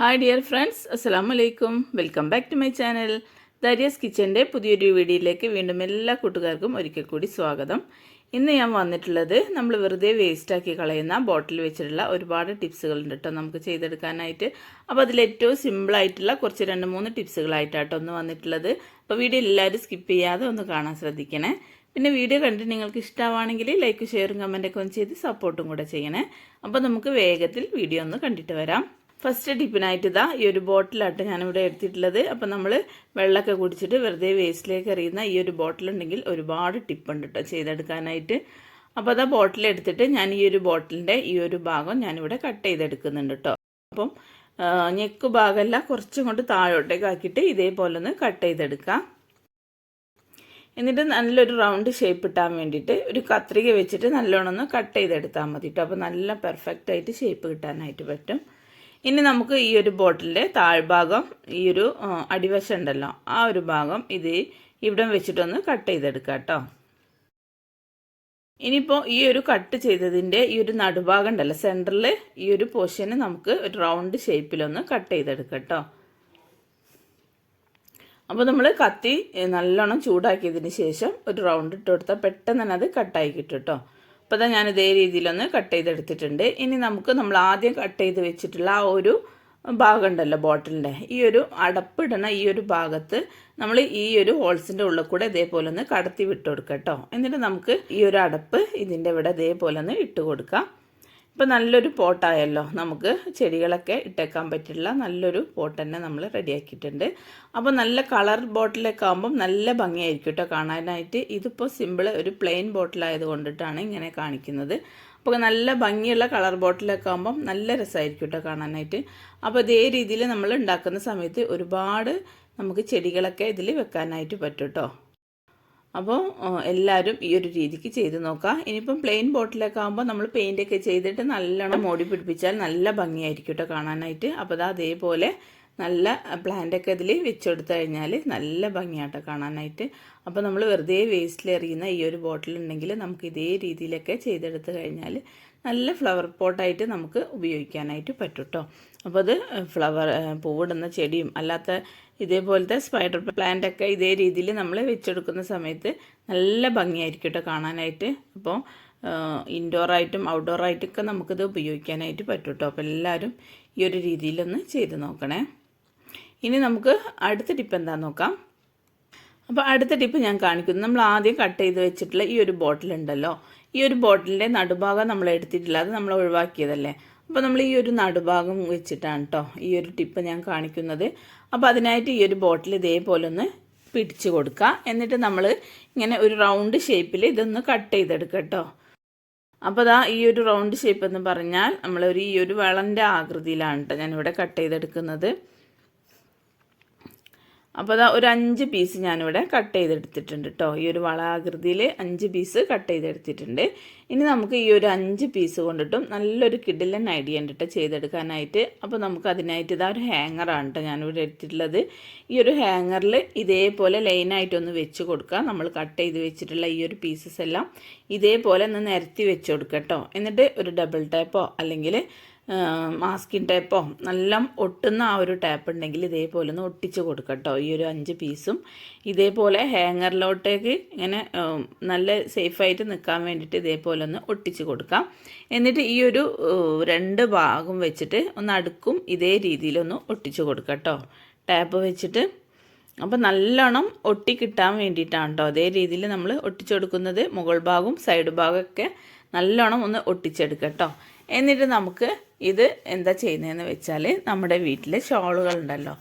Hi dear friends അസ്സാം വലൈക്കും welcome back to my channel Darius കിച്ചന്റെ പുതിയൊരു വീഡിയോയിലേക്ക് വീണ്ടും എല്ലാ കൂട്ടുകാർക്കും ഒരിക്കൽ കൂടി സ്വാഗതം. ഇന്ന് ഞാൻ വന്നിട്ടുള്ളത് നമ്മൾ വെറുതെ വേസ്റ്റാക്കി കളയുന്ന ബോട്ടിൽ വെച്ചിട്ടുള്ള ഒരുപാട് ടിപ്സുകളുണ്ട് കേട്ടോ നമുക്ക് ചെയ്തെടുക്കാനായിട്ട്. അപ്പോൾ അതിൽ ഏറ്റവും സിമ്പിളായിട്ടുള്ള കുറച്ച് രണ്ട് മൂന്ന് ടിപ്സുകളായിട്ടാട്ടോ ഒന്ന് വന്നിട്ടുള്ളത്. അപ്പോൾ വീഡിയോ എല്ലാവരും സ്കിപ്പ് ചെയ്യാതെ ഒന്ന് കാണാൻ ശ്രദ്ധിക്കണേ. പിന്നെ വീഡിയോ കണ്ടിട്ട് നിങ്ങൾക്ക് ഇഷ്ടമാണെങ്കിൽ ലൈക്ക് ഷെയറും കമന്റൊക്കെ ഒന്ന് ചെയ്ത് സപ്പോർട്ടും കൂടെ ചെയ്യണേ. അപ്പോൾ നമുക്ക് വേഗത്തിൽ വീഡിയോ ഒന്ന് കണ്ടിട്ട് വരാം. ഫസ്റ്റ് ടിപ്പിനായിട്ട് ഇതാ ഈ ഒരു ബോട്ടിലാട്ട് ഞാനിവിടെ എടുത്തിട്ടുള്ളത്. അപ്പം നമ്മൾ വെള്ളമൊക്കെ കുടിച്ചിട്ട് വെറുതെ വേസ്റ്റിലേക്ക് എറിയുന്ന ഈ ഒരു ബോട്ടിലുണ്ടെങ്കിൽ ഒരുപാട് ടിപ്പുണ്ട് കേട്ടോ ചെയ്തെടുക്കാനായിട്ട്. അപ്പോൾ അതാ ബോട്ടിൽ എടുത്തിട്ട് ഞാൻ ഈ ഒരു ബോട്ടിലിന്റെ ഈ ഒരു ഭാഗം ഞാനിവിടെ കട്ട് ചെയ്തെടുക്കുന്നുണ്ട് കേട്ടോ അപ്പം ഞെക്ക് ഭാഗമല്ല കുറച്ചും കൊണ്ട് താഴോട്ടേക്ക് ആക്കിയിട്ട് ഇതേപോലെ ഒന്ന് കട്ട് ചെയ്തെടുക്കാം. എന്നിട്ട് നല്ലൊരു റൗണ്ട് ഷേപ്പ് ഇട്ടാൻ വേണ്ടിയിട്ട് ഒരു കത്രിക വെച്ചിട്ട് നല്ലോണം ഒന്ന് കട്ട് ചെയ്തെടുത്താൽ മതി കേട്ടോ അപ്പോൾ നല്ല പെർഫെക്റ്റ് ആയിട്ട് ഷേപ്പ് കിട്ടാനായിട്ട് പറ്റും. ഇനി നമുക്ക് ഈ ഒരു ബോട്ടിലിന്റെ താഴ്ഭാഗം ഈ ഒരു അടിവശം ഉണ്ടല്ലോ ആ ഒരു ഭാഗം ഇത് ഇവിടെ വെച്ചിട്ടൊന്ന് കട്ട് ചെയ്തെടുക്കാം കേട്ടോ. ഇനിയിപ്പോൾ ഈ ഒരു കട്ട് ചെയ്തതിന്റെ ഈ ഒരു നടുഭാഗം ഉണ്ടല്ലോ സെന്ററിൽ ഈ ഒരു പോർഷന് നമുക്ക് ഒരു റൗണ്ട് ഷേപ്പിലൊന്ന് കട്ട് ചെയ്തെടുക്കാം കേട്ടോ. അപ്പോൾ നമ്മൾ കത്തി നല്ലോണം ചൂടാക്കിയതിന് ശേഷം ഒരു റൗണ്ട് ഇട്ട് കൊടുത്താൽ പെട്ടെന്ന് തന്നെ അത് കട്ടായി കിട്ടും കേട്ടോ. അപ്പോൾ ഞാൻ ഇതേ രീതിയിലൊന്ന് കട്ട് ചെയ്തെടുത്തിട്ടുണ്ട്. ഇനി നമുക്ക് നമ്മൾ ആദ്യം കട്ട് ചെയ്ത് വെച്ചിട്ടുള്ള ആ ഒരു ഭാഗം ഉണ്ടല്ലോ ബോട്ടിലിന്റെ. ഈ ഒരു അടപ്പിടണ ഈ ഒരു ഭാഗത്ത് നമ്മൾ ഈ ഒരു ഹോൾസിന്റെ ഉള്ളിൽ കൂടെ ഇതേപോലെ ഒന്ന് കടത്തി വിട്ട് കൊടുക്കാം കേട്ടോ. എന്നിട്ട് നമുക്ക് ഈ ഒരു അടപ്പ് ഇതിന്റെ ഇവിടെ ഇതേപോലെ ഒന്ന് ഇട്ട് കൊടുക്കാം. ഇപ്പം നല്ലൊരു പോട്ടായല്ലോ. നമുക്ക് ചെടികളൊക്കെ ഇട്ടേക്കാൻ പറ്റുള്ള നല്ലൊരു പോട്ട് തന്നെ നമ്മൾ റെഡിയാക്കിയിട്ടുണ്ട്. അപ്പോൾ നല്ല കളർ ബോട്ടിലൊക്കെ ആകുമ്പം നല്ല ഭംഗിയായിരിക്കും കേട്ടോ കാണാനായിട്ട്. ഇതിപ്പോൾ സിമ്പിൾ ഒരു പ്ലെയിൻ ബോട്ടിലായത് കൊണ്ടിട്ടാണ് ഇങ്ങനെ കാണിക്കുന്നത്. അപ്പോൾ നല്ല ഭംഗിയുള്ള കളർ ബോട്ടിലൊക്കെ ആകുമ്പം നല്ല രസമായിരിക്കും കേട്ടോ കാണാനായിട്ട്. അപ്പോൾ ഇതേ രീതിയിൽ നമ്മൾ ഉണ്ടാക്കുന്ന സമയത്ത് ഒരുപാട് നമുക്ക് ചെടികളൊക്കെ ഇതിൽ വെക്കാനായിട്ട് പറ്റും കേട്ടോ. അപ്പോൾ എല്ലാവരും ഈ ഒരു രീതിക്ക് ചെയ്ത് നോക്കുക ഇനിയിപ്പം പ്ലെയിൻ ബോട്ടിലൊക്കെ ആകുമ്പോൾ നമ്മൾ പെയിന്റൊക്കെ ചെയ്തിട്ട് നല്ലോണം മോടി പിടിപ്പിച്ചാൽ നല്ല ഭംഗിയായിരിക്കും കേട്ടോ കാണാനായിട്ട്. അപ്പോൾ അത് അതേപോലെ നല്ല പ്ലാന്റൊക്കെ ഇതിൽ വെച്ചെടുത്തു കഴിഞ്ഞാൽ നല്ല ഭംഗിയാട്ടോ കാണാനായിട്ട്. അപ്പോൾ നമ്മൾ വെറുതെ വേസ്റ്റിൽ എറിയുന്ന ഈ ഒരു ബോട്ടിൽ ഉണ്ടെങ്കിൽ നമുക്ക് ഇതേ രീതിയിലൊക്കെ ചെയ്തെടുത്ത് കഴിഞ്ഞാൽ നല്ല ഫ്ലവർ പോട്ടായിട്ട് നമുക്ക് ഉപയോഗിക്കാനായിട്ട് പറ്റും കേട്ടോ അപ്പോൾ അത് ഫ്ലവർ പൂവിടുന്ന ചെടിയും അല്ലാത്ത ഇതേപോലത്തെ സ്പൈഡർ പ്ലാന്റ് ഒക്കെ ഇതേ രീതിയിൽ നമ്മൾ വെച്ചെടുക്കുന്ന സമയത്ത് നല്ല ഭംഗിയായിരിക്കും കേട്ടോ കാണാനായിട്ട്. അപ്പോൾ ഇൻഡോറായിട്ടും ഔട്ട്ഡോറായിട്ടൊക്കെ നമുക്കിത് ഉപയോഗിക്കാനായിട്ട് പറ്റും കേട്ടോ അപ്പോൾ എല്ലാവരും ഈ ഒരു രീതിയിലൊന്ന് ചെയ്ത് നോക്കണേ. ഇനി നമുക്ക് അടുത്ത ടിപ്പ് എന്താണെന്ന് നോക്കാം. അപ്പോൾ അടുത്ത ടിപ്പ് ഞാൻ കാണിക്കുന്നു. നമ്മൾ ആദ്യം കട്ട് ചെയ്ത് വെച്ചിട്ടുള്ള ഈ ഒരു ബോട്ടിൽ ഉണ്ടല്ലോ. ഈ ഒരു ബോട്ടിലിന്റെ നടുഭാഗം നമ്മൾ എടുത്തിട്ടില്ല. അത് നമ്മൾ ഒഴിവാക്കിയതല്ലേ? അപ്പോൾ നമ്മൾ ഈ ഒരു നടുഭാഗം വെച്ചിട്ടാണ് കേട്ടോ ഈ ഒരു ടിപ്പ് ഞാൻ കാണിക്കുന്നത്. അപ്പോൾ അതിനായിട്ട് ഈ ഒരു ബോട്ടിൽ ഇതേപോലെ ഒന്ന് പിടിച്ച് കൊടുക്കുക എന്നിട്ട് നമ്മൾ ഇങ്ങനെ ഒരു റൗണ്ട് ഷേപ്പിൽ ഇതൊന്ന് കട്ട് ചെയ്തെടുക്കുക കേട്ടോ അപ്പോൾ അതാ ഈ ഒരു റൗണ്ട് ഷേപ്പ് എന്ന് പറഞ്ഞാൽ നമ്മളൊരു ഈ ഒരു വളന്റെ ആകൃതിയിലാണ് കേട്ടോ ഞാനിവിടെ കട്ട് ചെയ്തെടുക്കുന്നത്. അപ്പോൾ അതാ ഒരു അഞ്ച് പീസ് ഞാനിവിടെ കട്ട് ചെയ്തെടുത്തിട്ടുണ്ട് കേട്ടോ ഈ ഒരു വളാകൃതിയിൽ അഞ്ച് പീസ് കട്ട് ചെയ്തെടുത്തിട്ടുണ്ട്. ഇനി നമുക്ക് ഈ ഒരു അഞ്ച് പീസ് കൊണ്ടിട്ടും നല്ലൊരു കിഡിലൻ ഐഡിയ ഉണ്ട് കേട്ടോ ചെയ്തെടുക്കാനായിട്ട്. അപ്പോൾ നമുക്ക് അതിനായിട്ട് ഇതാ ഒരു ഹാങ്ങറാണ് കേട്ടോ ഞാനിവിടെ എടുത്തിട്ടുള്ളത്. ഈ ഒരു ഹാങ്ങറിൽ ഇതേപോലെ ലൈനായിട്ടൊന്ന് വെച്ച് കൊടുക്കുക നമ്മൾ കട്ട് ചെയ്ത് വെച്ചിട്ടുള്ള ഈ ഒരു പീസസ് എല്ലാം ഇതേപോലെ ഒന്ന് നിരത്തി വെച്ച് കൊടുക്കുക കേട്ടോ എന്നിട്ട് ഒരു ഡബിൾ ടാപ്പോ അല്ലെങ്കിൽ മാസ്കിൻ ടേപ്പോ നല്ല ഒട്ടുന്ന ആ ഒരു ടാപ്പ് ഉണ്ടെങ്കിൽ ഇതേപോലെ ഒന്ന് ഒട്ടിച്ച് കൊടുക്കട്ടോ ഈ ഒരു അഞ്ച് പീസും ഇതേപോലെ ഹാങ്ങറിലോട്ടേക്ക് ഇങ്ങനെ നല്ല സേഫായിട്ട് നിൽക്കാൻ വേണ്ടിയിട്ട് ഇതേപോലെ ഒന്ന് ഒട്ടിച്ച് കൊടുക്കാം. എന്നിട്ട് ഈ ഒരു രണ്ട് ഭാഗം വെച്ചിട്ട് ഒന്ന് അടുക്കും ഇതേ രീതിയിലൊന്ന് ഒട്ടിച്ച് കൊടുക്കട്ടോ ടാപ്പ് വെച്ചിട്ട്. അപ്പോൾ നല്ലോണം ഒട്ടി കിട്ടാൻ വേണ്ടിയിട്ടാണ് കേട്ടോ അതേ രീതിയിൽ നമ്മൾ ഒട്ടിച്ചു കൊടുക്കുന്നത്. മുകൾ ഭാഗവും സൈഡ് ഭാഗമൊക്കെ നല്ലോണം ഒന്ന് ഒട്ടിച്ചെടുക്കട്ടോ എന്നിട്ട് നമുക്ക് ഇത് എന്താ ചെയ്യുന്നതെന്ന് വെച്ചാൽ നമ്മുടെ വീട്ടിൽ ഷോളുകളുണ്ടല്ലോ.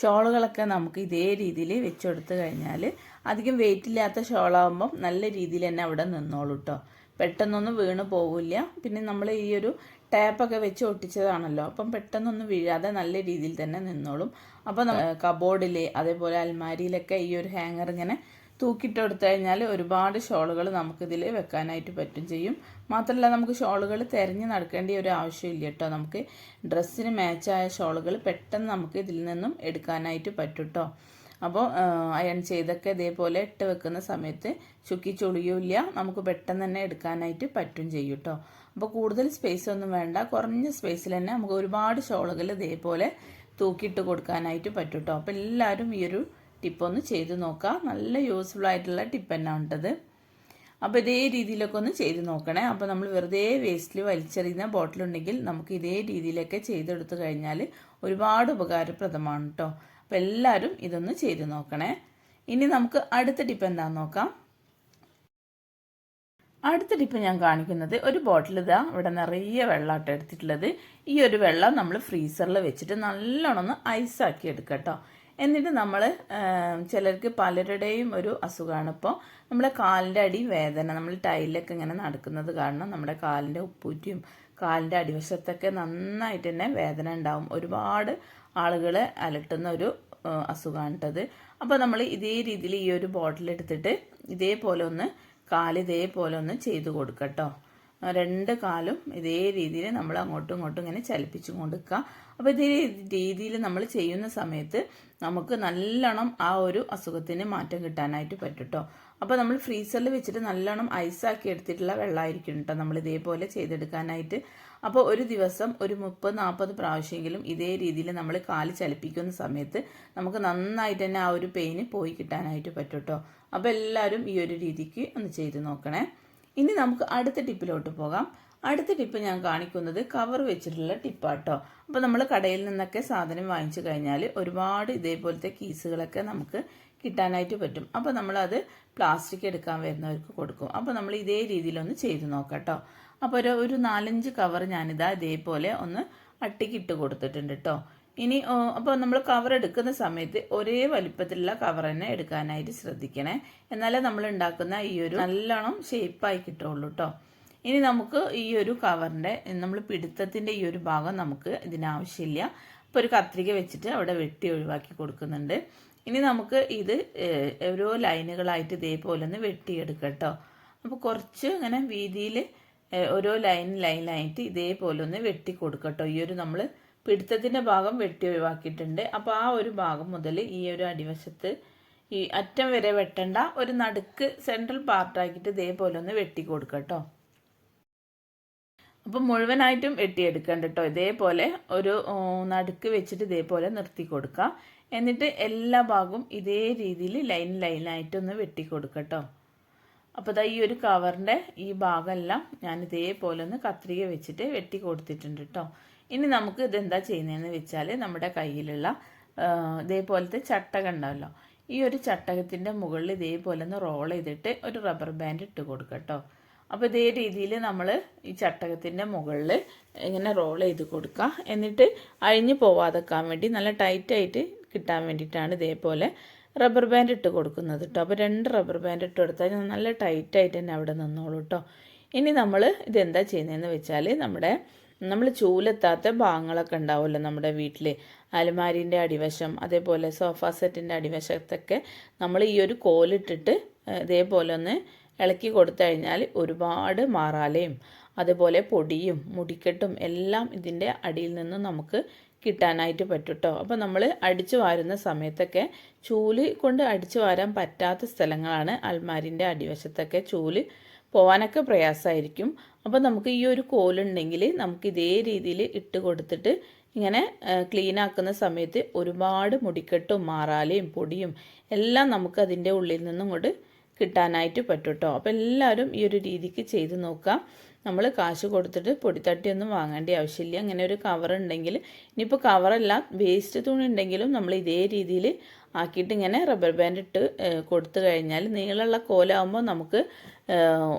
ഷോളുകളൊക്കെ നമുക്ക് ഇതേ രീതിയിൽ വെച്ചെടുത്ത് കഴിഞ്ഞാൽ അധികം വെയിറ്റ് ഇല്ലാത്ത ഷോളാകുമ്പം നല്ല രീതിയിൽ തന്നെ അവിടെ നിന്നോളൂ കേട്ടോ പെട്ടെന്നൊന്നും വീണ് പോകില്ല പിന്നെ നമ്മൾ ഈ ഒരു ടാപ്പൊക്കെ വെച്ച് ഒട്ടിച്ചതാണല്ലോ. അപ്പം പെട്ടെന്നൊന്നും വീഴാതെ നല്ല രീതിയിൽ തന്നെ നിന്നോളും. അപ്പോൾ കബോർഡിൽ അതേപോലെ അൽമാരിയിലൊക്കെ ഈ ഒരു ഹാങ്ങർ ഇങ്ങനെ തൂക്കിയിട്ട് കൊടുത്തു കഴിഞ്ഞാൽ ഒരുപാട് ഷോളുകൾ നമുക്കിതിൽ വെക്കാനായിട്ട് പറ്റും ചെയ്യും. മാത്രമല്ല നമുക്ക് ഷോളുകൾ തിരഞ്ഞ് നടക്കേണ്ട ഒരു ആവശ്യമില്ല കേട്ടോ. നമുക്ക് ഡ്രസ്സിന് മാച്ചായ ഷോളുകൾ പെട്ടെന്ന് നമുക്ക് ഇതിൽ നിന്നും എടുക്കാനായിട്ട് പറ്റും കേട്ടോ അപ്പോൾ അയൺ ചെയ്തൊക്കെ ഇതേപോലെ ഇട്ട് വെക്കുന്ന സമയത്ത് ചുക്കി ചുളിയൂല്ല നമുക്ക് പെട്ടെന്ന് തന്നെ എടുക്കാനായിട്ട് പറ്റും ചെയ്യും കേട്ടോ അപ്പോൾ കൂടുതൽ സ്പേസ് ഒന്നും വേണ്ട. കുറഞ്ഞ സ്പേസിൽ തന്നെ നമുക്ക് ഒരുപാട് ഷോളുകൾ ഇതേപോലെ തൂക്കിയിട്ട് കൊടുക്കാനായിട്ട് പറ്റും കേട്ടോ അപ്പോൾ എല്ലാവരും ഈ ഒരു ടിപ്പ് ഒന്ന് ചെയ്ത് നോക്കാം. നല്ല യൂസ്ഫുൾ ആയിട്ടുള്ള ടിപ്പ് തന്നെ ഉണ്ടത് അപ്പോൾ ഇതേ രീതിയിലൊക്കെ ഒന്ന് ചെയ്ത് നോക്കണേ. അപ്പോൾ നമ്മൾ വെറുതെ വേസ്റ്റിൽ വലിച്ചെറിയുന്ന ബോട്ടിലുണ്ടെങ്കിൽ നമുക്ക് ഇതേ രീതിയിലൊക്കെ ചെയ്തെടുത്തു കഴിഞ്ഞാൽ ഒരുപാട് ഉപകാരപ്രദമാണ് കേട്ടോ അപ്പോൾ എല്ലാവരും ഇതൊന്ന് ചെയ്ത് നോക്കണേ. ഇനി നമുക്ക് അടുത്ത ടിപ്പ് എന്താണെന്ന് നോക്കാം. അടുത്ത ടിപ്പ് ഞാൻ കാണിക്കുന്നത് ഒരു ബോട്ടിൽ ഇതാ ഇവിടെ നിറയെ വെള്ളമായിട്ട് എടുത്തിട്ടുള്ളത്. ഈ ഒരു വെള്ളം നമ്മൾ ഫ്രീസറിൽ വെച്ചിട്ട് നല്ലോണം ഒന്ന് ഐസാക്കി എടുക്കാം കേട്ടോ എന്നിട്ട് നമ്മൾ ചിലർക്ക് പലരുടെയും ഒരു അസുഖമാണ്. ഇപ്പോൾ നമ്മുടെ കാലിന്റെ അടി വേദന നമ്മൾ ടൈലൊക്കെ ഇങ്ങനെ നടക്കുന്നത് കാരണം നമ്മുടെ കാലിന്റെ ഉപ്പൂറ്റിയും കാലിന്റെ അടിവശത്തൊക്കെ നന്നായിട്ട് തന്നെ വേദന ഉണ്ടാവും. ഒരുപാട് ആളുകളെ അലട്ടുന്ന ഒരു അസുഖമാണിട്ടത് അപ്പോൾ നമ്മൾ ഇതേ രീതിയിൽ ഈ ഒരു ബോട്ടിൽ എടുത്തിട്ട് ഇതേപോലെ ഒന്ന് കാലിതേപോലെ ഒന്ന് ചെയ്ത് കൊടുക്കട്ടോ. രണ്ട് കാലും ഇതേ രീതിയിൽ നമ്മൾ അങ്ങോട്ടും ഇങ്ങോട്ടും ഇങ്ങനെ ചലിപ്പിച്ചു കൊടുക്കുക അപ്പോൾ ഇതേ രീതിയിൽ നമ്മൾ ചെയ്യുന്ന സമയത്ത് നമുക്ക് നല്ലോണം ആ ഒരു അസുഖത്തിന് മാറ്റം കിട്ടാനായിട്ട് പറ്റും കേട്ടോ. അപ്പോൾ നമ്മൾ ഫ്രീസറിൽ വെച്ചിട്ട് നല്ലോണം ഐസാക്കി എടുത്തിട്ടുള്ള വെള്ളമായിരിക്കും കേട്ടോ നമ്മൾ ഇതേപോലെ ചെയ്തെടുക്കാനായിട്ട്. അപ്പോൾ ഒരു ദിവസം ഒരു മുപ്പത് നാൽപ്പത് പ്രാവശ്യമെങ്കിലും ഇതേ രീതിയിൽ നമ്മൾ കാൽ ചലിപ്പിക്കുന്ന സമയത്ത് നമുക്ക് നന്നായിട്ട് തന്നെ ആ ഒരു പെയിന് പോയി കിട്ടാനായിട്ട് പറ്റും കേട്ടോ. അപ്പോൾ എല്ലാവരും ഈ ഒരു രീതിക്ക് ഒന്ന് ചെയ്ത് നോക്കണേ. ഇനി നമുക്ക് അടുത്ത ടിപ്പിലോട്ട് പോകാം. അടുത്ത ടിപ്പ് ഞാൻ കാണിക്കുന്നത് കവർ വെച്ചിട്ടുള്ള ടിപ്പാട്ടോ. അപ്പോൾ നമ്മൾ കടയിൽ നിന്നൊക്കെ സാധനം വാങ്ങിച്ചു കഴിഞ്ഞാൽ ഒരുപാട് ഇതേപോലത്തെ കീസുകളൊക്കെ നമുക്ക് കിട്ടാനായിട്ട് പറ്റും. അപ്പോൾ നമ്മളത് പ്ലാസ്റ്റിക് എടുക്കാൻ വരുന്നവർക്ക് കൊടുക്കും. അപ്പോൾ നമ്മൾ ഇതേ രീതിയിലൊന്ന് ചെയ്ത് നോക്കാം അപ്പോൾ ഒരു ഒരു നാലഞ്ച് കവർ ഞാനിതാ ഇതേപോലെ ഒന്ന് അട്ടിക്കിട്ട് കൊടുത്തിട്ടുണ്ട് കേട്ടോ ഇനി അപ്പോൾ നമ്മൾ കവർ എടുക്കുന്ന സമയത്ത് ഒരേ വലിപ്പത്തിലുള്ള കവർ തന്നെ എടുക്കാനായിട്ട് ശ്രദ്ധിക്കണേ. എന്നാലേ നമ്മൾ ഉണ്ടാക്കുന്ന ഈ ഒരു നല്ലോണം ഷേപ്പായി കിട്ടുള്ളൂ കേട്ടോ ഇനി നമുക്ക് ഈ ഒരു കവറിന്റെ നമ്മൾ പിടുത്തത്തിന്റെ ഈ ഒരു ഭാഗം നമുക്ക് ഇതിനാവശ്യമില്ല അപ്പോൾ ഒരു കത്രിക വെച്ചിട്ട് അവിടെ വെട്ടി ഒഴിവാക്കി കൊടുക്കുന്നുണ്ട്. ഇനി നമുക്ക് ഇത് ഓരോ ലൈനുകളായിട്ട് ഇതേപോലെ ഒന്ന് വെട്ടിയെടുക്കട്ടോ കേട്ടോ അപ്പോൾ കുറച്ച് ഇങ്ങനെ വീതിയിൽ ഓരോ ലൈൻ ലൈനായിട്ട് ഇതേപോലെ ഒന്ന് വെട്ടി കൊടുക്കട്ടോ ഈ ഒരു നമ്മൾ പിടുത്തത്തിന്റെ ഭാഗം വെട്ടി ഒഴിവാക്കിയിട്ടുണ്ട്. അപ്പോൾ ആ ഒരു ഭാഗം മുതൽ ഈ ഒരു അടിവശത്ത് ഈ അറ്റം വരെ വെട്ടണ്ട ഒരു നടുക്ക് സെൻട്രൽ പാർട്ടാക്കിയിട്ട് ഇതേപോലെ ഒന്ന് വെട്ടി കൊടുക്കട്ടോ അപ്പം മുഴുവനായിട്ടും വെട്ടിയെടുക്കണ്ട കേട്ടോ ഇതേപോലെ ഒരു നടുക്ക് വെച്ചിട്ട് ഇതേപോലെ നിർത്തി കൊടുക്കുക എന്നിട്ട് എല്ലാ ഭാഗവും ഇതേ രീതിയിൽ ലൈൻ ലൈനായിട്ടൊന്ന് വെട്ടി കൊടുക്കട്ടോ അപ്പോൾ ഇതാ ഈ ഒരു കവറിന്റെ ഈ ഭാഗമെല്ലാം ഞാൻ ഇതേപോലെ ഒന്ന് കത്രിക വെച്ചിട്ട് വെട്ടി കൊടുത്തിട്ടുണ്ട് കേട്ടോ ഇനി നമുക്ക് ഇതെന്താ ചെയ്യുന്നതെന്ന് വെച്ചാൽ നമ്മുടെ കയ്യിലുള്ള ഇതേപോലത്തെ ചട്ടകം ഉണ്ടാവല്ലോ ഈ ഒരു ചട്ടകത്തിന്റെ മുകളിൽ ഇതേപോലെ ഒന്ന് റോൾ ചെയ്തിട്ട് ഒരു റബ്ബർ ബാൻഡ് ഇട്ട് കൊടുക്കുക കേട്ടോ അപ്പോൾ ഇതേ രീതിയിൽ നമ്മൾ ഈ ചട്ടകത്തിന്റെ മുകളിൽ ഇങ്ങനെ റോൾ ചെയ്ത് കൊടുക്കുക എന്നിട്ട് അഴിഞ്ഞു പോവാതെക്കാൻ വേണ്ടി നല്ല ടൈറ്റായിട്ട് കിട്ടാൻ വേണ്ടിയിട്ടാണ് ഇതേപോലെ റബ്ബർ ബാൻഡ് ഇട്ട് കൊടുക്കുന്നത് കേട്ടോ അപ്പോൾ രണ്ട് റബ്ബർ ബാൻഡ് ഇട്ട് കൊടുത്താൽ നല്ല ടൈറ്റായിട്ട് തന്നെ അവിടെ നിന്നോളൂ കേട്ടോ ഇനി നമ്മൾ ഇതെന്താ ചെയ്യുന്നതെന്ന് വെച്ചാൽ നമ്മുടെ നമ്മൾ ചൂലെത്താത്ത ഭാഗങ്ങളൊക്കെ ഉണ്ടാവുമല്ലോ നമ്മുടെ വീട്ടിൽ അലമാരിന്റെ അടിവശം അതേപോലെ സോഫ സെറ്റിന്റെ അടിവശത്തൊക്കെ നമ്മൾ ഈ ഒരു കോലിട്ടിട്ട് ഇതേപോലെ ഒന്ന് ഇളക്കി കൊടുത്തു കഴിഞ്ഞാൽ ഒരുപാട് മാറാലയും അതുപോലെ പൊടിയും മുടിക്കെട്ടും എല്ലാം ഇതിന്റെ അടിയിൽ നിന്ന് നമുക്ക് കിട്ടാനായിട്ട് പറ്റും കേട്ടോ അപ്പോൾ നമ്മൾ അടിച്ചു വാരുന്ന സമയത്തൊക്കെ ചൂൽ കൊണ്ട് അടിച്ചു വാരാൻ പറ്റാത്ത സ്ഥലങ്ങളാണ് അൽമാരിന്റെ അടിവശത്തൊക്കെ ചൂൽ പോകാനൊക്കെ പ്രയാസമായിരിക്കും അപ്പോൾ നമുക്ക് ഈ ഒരു കോലുണ്ടെങ്കിൽ നമുക്ക് ഇതേ രീതിയിൽ ഇട്ട് കൊടുത്തിട്ട് ഇങ്ങനെ ക്ലീൻ ആക്കുന്ന സമയത്ത് ഒരുപാട് മുടിക്കെട്ടും മാറാലയും പൊടിയും എല്ലാം നമുക്ക് അതിന്റെ ഉള്ളിൽ നിന്നും ഇങ്ങോട്ട് കിട്ടാനായിട്ട് പറ്റും കേട്ടോ അപ്പോൾ എല്ലാവരും ഈ ഒരു രീതിക്ക് ചെയ്ത് നോക്കാം. നമ്മൾ കാശ് കൊടുത്തിട്ട് പൊടിത്തട്ടിയൊന്നും വാങ്ങേണ്ട ആവശ്യമില്ല. അങ്ങനെ ഒരു കവർ ഉണ്ടെങ്കിൽ ഇനിയിപ്പോൾ കവറല്ല വേസ്റ്റ് തുണി ഉണ്ടെങ്കിലും നമ്മൾ ഇതേ രീതിയിൽ ആക്കിയിട്ട് ഇങ്ങനെ റബ്ബർ ബാൻഡ് ഇട്ട് കൊടുത്തു കഴിഞ്ഞാൽ നീളമുള്ള കോലാകുമ്പോൾ നമുക്ക്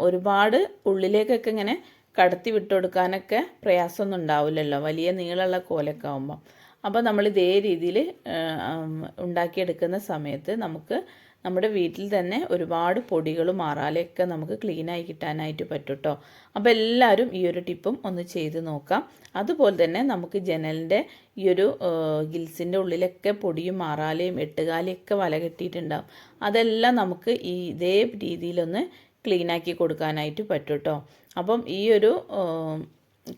ഒരുപാട് ഉള്ളിലേക്കൊക്കെ ഇങ്ങനെ കടത്തി വിട്ടുകൊടുക്കാനൊക്കെ പ്രയാസമൊന്നും ഉണ്ടാവില്ലല്ലോ. വലിയ നീളമുള്ള കോലൊക്കെ ആകുമ്പോൾ അപ്പോൾ നമ്മൾ ഇതേ രീതിയിൽ ഉണ്ടാക്കിയെടുക്കുന്ന സമയത്ത് നമുക്ക് നമ്മുടെ വീട്ടിൽ തന്നെ ഒരുപാട് പൊടികളും മാറാലയൊക്കെ നമുക്ക് ക്ലീനായി കിട്ടാനായിട്ട് പറ്റും കേട്ടോ അപ്പോൾ എല്ലാവരും ഈ ഒരു ടിപ്പും ഒന്ന് ചെയ്ത് നോക്കാം. അതുപോലെ തന്നെ നമുക്ക് ജനലിന്റെ ഈ ഒരു ഗിൽസിന്റെ ഉള്ളിലൊക്കെ പൊടിയും മാറാലയും എട്ടുകാലിയൊക്കെ വല കെട്ടിയിട്ടുണ്ടാകും അതെല്ലാം നമുക്ക് ഈ ഇതേ രീതിയിലൊന്ന് ക്ലീനാക്കി കൊടുക്കാനായിട്ട് പറ്റും കേട്ടോ അപ്പം ഈ ഒരു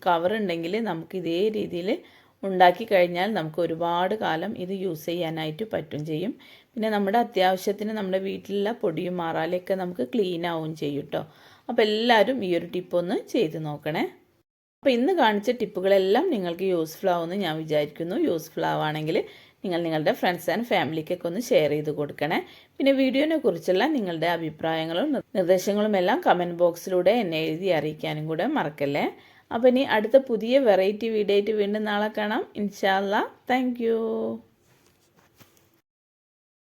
കവർ ഉണ്ടെങ്കിൽ നമുക്ക് ഇതേ രീതിയിൽ ഉണ്ടാക്കി കഴിഞ്ഞാൽ നമുക്ക് ഒരുപാട് കാലം ഇത് യൂസ് ചെയ്യാനായിട്ട് പറ്റും ചെയ്യും. പിന്നെ നമ്മുടെ അത്യാവശ്യത്തിന് നമ്മുടെ വീട്ടിലുള്ള പൊടിയും മാറാലൊക്കെ നമുക്ക് ക്ലീൻ ആവും ചെയ്യും കേട്ടോ അപ്പോൾ എല്ലാവരും ഈ ഒരു ടിപ്പ് ഒന്ന് ചെയ്ത് നോക്കണേ. അപ്പോൾ ഇന്ന് കാണിച്ച ടിപ്പുകളെല്ലാം നിങ്ങൾക്ക് യൂസ്ഫുൾ ആവുമെന്ന് ഞാൻ വിചാരിക്കുന്നു. യൂസ്ഫുൾ ആവുകയാണെങ്കിൽ നിങ്ങൾ നിങ്ങളുടെ ഫ്രണ്ട്സ് ആൻഡ് ഫാമിലിക്കൊക്കെ ഒന്ന് ഷെയർ ചെയ്ത് കൊടുക്കണേ. പിന്നെ വീഡിയോനെ കുറിച്ചുള്ള നിങ്ങളുടെ അഭിപ്രായങ്ങളും നിർദ്ദേശങ്ങളും എല്ലാം കമന്റ് ബോക്സിലൂടെ എന്നെ എഴുതി അറിയിക്കാനും കൂടെ മറക്കല്ലേ. അപ്പോൾ ഇനി അടുത്ത പുതിയ വെറൈറ്റി വീഡിയോ ആയിട്ട് വീണ്ടും നാളെ കാണാം. ഇൻഷാല്ല താങ്ക്